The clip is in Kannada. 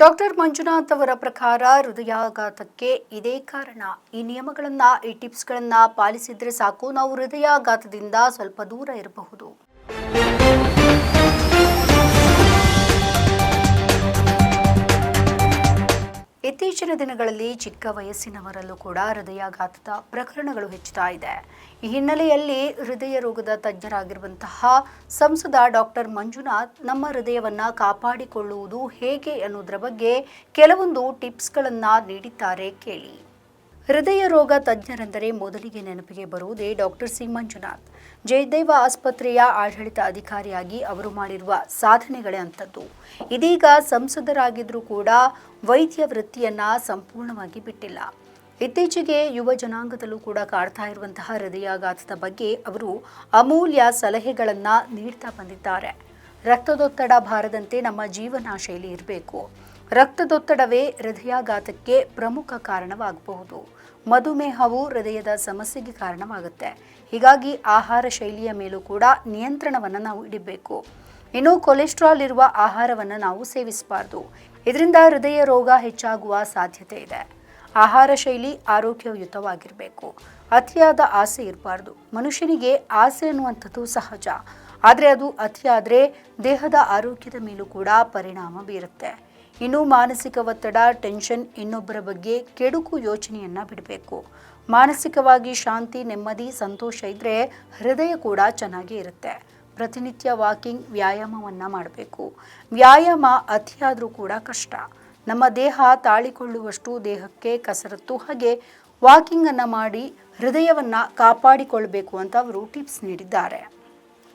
ಡಾಕ್ಟರ್ ಮಂಜುನಾಥ್ ಅವರ ಪ್ರಕಾರ ಹೃದಯಾಘಾತಕ್ಕೆ ಇದೇ ಕಾರಣ. ಈ ನಿಯಮಗಳನ್ನು, ಈ ಟಿಪ್ಸ್ಗಳನ್ನು ಪಾಲಿಸಿದರೆ ಸಾಕು. ನಾವು ಹೃದಯಾಘಾತದಿಂದ ಸ್ವಲ್ಪ ದೂರ ಇರಬಹುದು. ಇತ್ತೀಚಿನ ದಿನಗಳಲ್ಲಿ ಚಿಕ್ಕ ವಯಸ್ಸಿನವರಲ್ಲೂ ಕೂಡ ಹೃದಯಾಘಾತದ ಪ್ರಕರಣಗಳು ಹೆಚ್ಚುತ್ತಾ ಇದೆ. ಈ ಹಿನ್ನೆಲೆಯಲ್ಲಿ ಹೃದಯ ರೋಗದ ತಜ್ಞರಾಗಿರುವಂತಹ ಸಂಸದ ಡಾಕ್ಟರ್ ಮಂಜುನಾಥ್ ನಮ್ಮ ಹೃದಯವನ್ನು ಕಾಪಾಡಿಕೊಳ್ಳುವುದು ಹೇಗೆ ಅನ್ನೋದರ ಬಗ್ಗೆ ಕೆಲವೊಂದು ಟಿಪ್ಸ್ಗಳನ್ನು ನೀಡಿದ್ದಾರೆ ಕೇಳಿ. ಹೃದಯ ರೋಗ ತಜ್ಞರೆಂದರೆ ಮೊದಲಿಗೆ ನೆನಪಿಗೆ ಬರುವುದೇ ಡಾಕ್ಟರ್ ಸಿ ಮಂಜುನಾಥ್ ಜಯದೇವ ಆಸ್ಪತ್ರೆಯ ಆಡಳಿತ ಅಧಿಕಾರಿಯಾಗಿ ಅವರು ಮಾಡಿರುವ ಸಾಧನೆಗಳೇ ಅಂಥದ್ದು. ಇದೀಗ ಸಂಸದರಾಗಿದ್ದರೂ ಕೂಡ ವೈದ್ಯ ವೃತ್ತಿಯನ್ನು ಸಂಪೂರ್ಣವಾಗಿ ಬಿಟ್ಟಿಲ್ಲ. ಇತ್ತೀಚೆಗೆ ಯುವ ಜನಾಂಗದಲ್ಲೂ ಕೂಡ ಕಾಡ್ತಾ ಇರುವಂತಹ ಹೃದಯಾಘಾತದ ಬಗ್ಗೆ ಅವರು ಅಮೂಲ್ಯ ಸಲಹೆಗಳನ್ನು ನೀಡ್ತಾ ಬಂದಿದ್ದಾರೆ. ರಕ್ತದೊತ್ತಡ ಬಾರದಂತೆ ನಮ್ಮ ಜೀವನ ಶೈಲಿ ಇರಬೇಕು. ರಕ್ತದೊತ್ತಡವೇ ಹೃದಯಾಘಾತಕ್ಕೆ ಪ್ರಮುಖ ಕಾರಣವಾಗಬಹುದು. ಮಧುಮೇಹವು ಹೃದಯದ ಸಮಸ್ಯೆಗೆ ಕಾರಣವಾಗುತ್ತೆ. ಹೀಗಾಗಿ ಆಹಾರ ಶೈಲಿಯ ಮೇಲೂ ಕೂಡ ನಿಯಂತ್ರಣವನ್ನು ನಾವು ಇಡಬೇಕು. ಇನ್ನು ಕೊಲೆಸ್ಟ್ರಾಲ್ ಇರುವ ಆಹಾರವನ್ನು ನಾವು ಸೇವಿಸಬಾರ್ದು. ಇದರಿಂದ ಹೃದಯ ರೋಗ ಹೆಚ್ಚಾಗುವ ಸಾಧ್ಯತೆ ಇದೆ. ಆಹಾರ ಶೈಲಿ ಆರೋಗ್ಯಯುತವಾಗಿರಬೇಕು. ಅತಿಯಾದ ಆಸೆ ಇರಬಾರ್ದು. ಮನುಷ್ಯನಿಗೆ ಆಸೆ ಅನ್ನುವಂಥದ್ದು ಸಹಜ. ಆದರೆ ಅದು ಅತಿಯಾದರೆ ದೇಹದ ಆರೋಗ್ಯದ ಮೇಲೂ ಕೂಡ ಪರಿಣಾಮ ಬೀರುತ್ತೆ. ಇನ್ನು ಮಾನಸಿಕ ಒತ್ತಡ ಟೆನ್ಷನ್ ಇನ್ನೊಬ್ಬರ ಬಗ್ಗೆ ಕೆಡುಕು ಯೋಚನೆಯನ್ನ ಬಿಡಬೇಕು. ಮಾನಸಿಕವಾಗಿ ಶಾಂತಿ, ನೆಮ್ಮದಿ, ಸಂತೋಷ ಇದ್ದರೆ ಹೃದಯ ಕೂಡ ಚೆನ್ನಾಗಿ ಇರುತ್ತೆ. ಪ್ರತಿನಿತ್ಯ ವಾಕಿಂಗ್ ವ್ಯಾಯಾಮವನ್ನು ಮಾಡಬೇಕು. ವ್ಯಾಯಾಮ ಅತಿಯಾದರೂ ಕೂಡ ಕಷ್ಟ. ನಮ್ಮ ದೇಹ ತಾಳಿಕೊಳ್ಳುವಷ್ಟು ದೇಹಕ್ಕೆ ಕಸರತ್ತು ಹಾಗೆ ವಾಕಿಂಗನ್ನು ಮಾಡಿ ಹೃದಯವನ್ನು ಕಾಪಾಡಿಕೊಳ್ಬೇಕು ಅಂತ ಅವರು ಟಿಪ್ಸ್ ನೀಡಿದ್ದಾರೆ.